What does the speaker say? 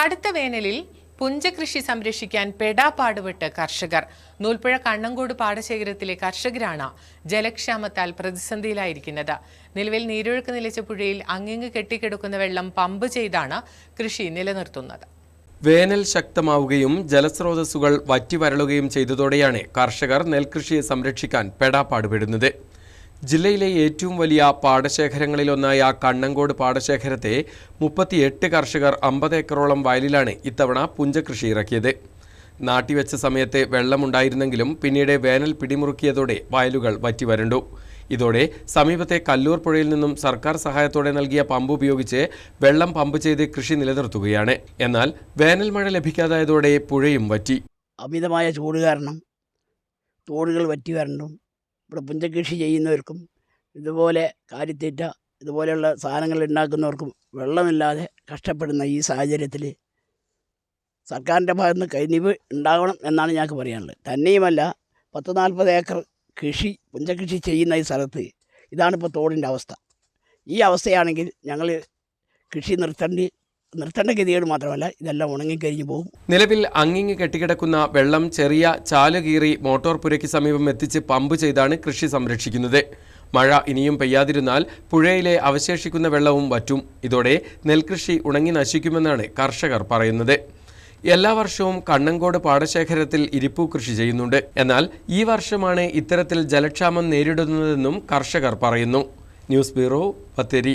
കടുത്ത വേനലിൽ പുഞ്ചകൃഷി സംരക്ഷിക്കാൻ പെടാപാടുപെട്ട് കർഷകർ. നൂൽപ്പുഴ കണ്ണങ്കോട് പാടശേഖരത്തിലെ കർഷകരാണ് ജലക്ഷാമത്താൽ പ്രതിസന്ധിയിലായിരിക്കുന്നത്. നിലവിൽ നീരൊഴുക്ക് നിലച്ച പുഴയിൽ അങ്ങിങ്ങ് കെട്ടിക്കിടക്കുന്ന വെള്ളം പമ്പ് ചെയ്താണ് കൃഷി നിലനിർത്തുന്നത്. വേനൽ ശക്തമാവുകയും ജലസ്രോതസ്സുകൾ വറ്റിവരളുകയും ചെയ്തതോടെയാണ് കർഷകർ നെൽകൃഷിയെ സംരക്ഷിക്കാൻ പെടാപ്പാടുപെടുന്നത്. ജില്ലയിലെ ഏറ്റവും വലിയ പാടശേഖരങ്ങളിലൊന്നായ കണ്ണങ്കോട് പാടശേഖരത്തെ മുപ്പത്തിയെട്ട് കർഷകർ അമ്പത് ഏക്കറോളം വയലിലാണ് ഇത്തവണ പുഞ്ചകൃഷി ഇറക്കിയത്. നാട്ടിവെച്ച സമയത്ത് വെള്ളമുണ്ടായിരുന്നെങ്കിലും പിന്നീട് വേനൽ പിടിമുറുക്കിയതോടെ വയലുകൾ വറ്റിവരണ്ടു ഇതോടെ സമീപത്തെ കല്ലൂർ പുഴയിൽ നിന്നും സർക്കാർ സഹായത്തോടെ നൽകിയ പമ്പ് ഉപയോഗിച്ച് വെള്ളം പമ്പ് ചെയ്ത് കൃഷി നിലനിർത്തുകയാണ്. എന്നാൽ വേനൽ മഴ ലഭിക്കാതായതോടെ പുഴയും വറ്റി. അമിതമായ ചൂട് കാരണം തോടുകൾ വറ്റി വരണ്ടും ഇവിടെ പുഞ്ചകൃഷി ചെയ്യുന്നവർക്കും ഇതുപോലെ കാലിത്തീറ്റ ഇതുപോലെയുള്ള സാധനങ്ങൾ ഉണ്ടാക്കുന്നവർക്കും വെള്ളമില്ലാതെ കഷ്ടപ്പെടുന്ന ഈ സാഹചര്യത്തിൽ സർക്കാരിന്റെ ഭാഗത്തുനിന്ന് കൈനിവ് ഉണ്ടാകണം എന്നാണ് ഞങ്ങൾക്ക് പറയാനുള്ളത്. തന്നെയുമല്ല പത്ത് നാൽപ്പത് ഏക്കർ കൃഷി പുഞ്ചകൃഷി ചെയ്യുന്ന ഈ സ്ഥലത്ത് ഇതാണിപ്പോൾ തോടിന്റെ അവസ്ഥ. ഈ അവസ്ഥയാണെങ്കിൽ ഞങ്ങൾ കൃഷി നിർത്തേണ്ടി നിർത്തേണ്ട ഗതികേട് മാത്രമല്ല ഇതെല്ലാം ഉണങ്ങിക്കഴിഞ്ഞു പോകും. നിലവിൽ അങ്ങിങ്ങ് കെട്ടിക്കിടക്കുന്ന വെള്ളം ചെറിയ ചാലുകീറി മോട്ടോർ പുരയ്ക്ക് സമീപം എത്തിച്ച് പമ്പ് ചെയ്താണ് കൃഷി സംരക്ഷിക്കുന്നത്. മഴ ഇനിയും പെയ്യാതിരുന്നാൽ പുഴയിലെ അവശേഷിക്കുന്ന വെള്ളവും വറ്റും. ഇതോടെ നെൽകൃഷി ഉണങ്ങി നശിക്കുമെന്നാണ് കർഷകർ പറയുന്നത്. എല്ലാ വർഷവും കണ്ണങ്കോട് പാടശേഖരത്തിൽ ഇരിപ്പു കൃഷി ചെയ്യുന്നുണ്ട്. എന്നാൽ ഈ വർഷമാണ് ഇത്തരത്തിൽ ജലക്ഷാമം നേരിടുന്നതെന്നും കർഷകർ പറയുന്നു. News bureau Bathery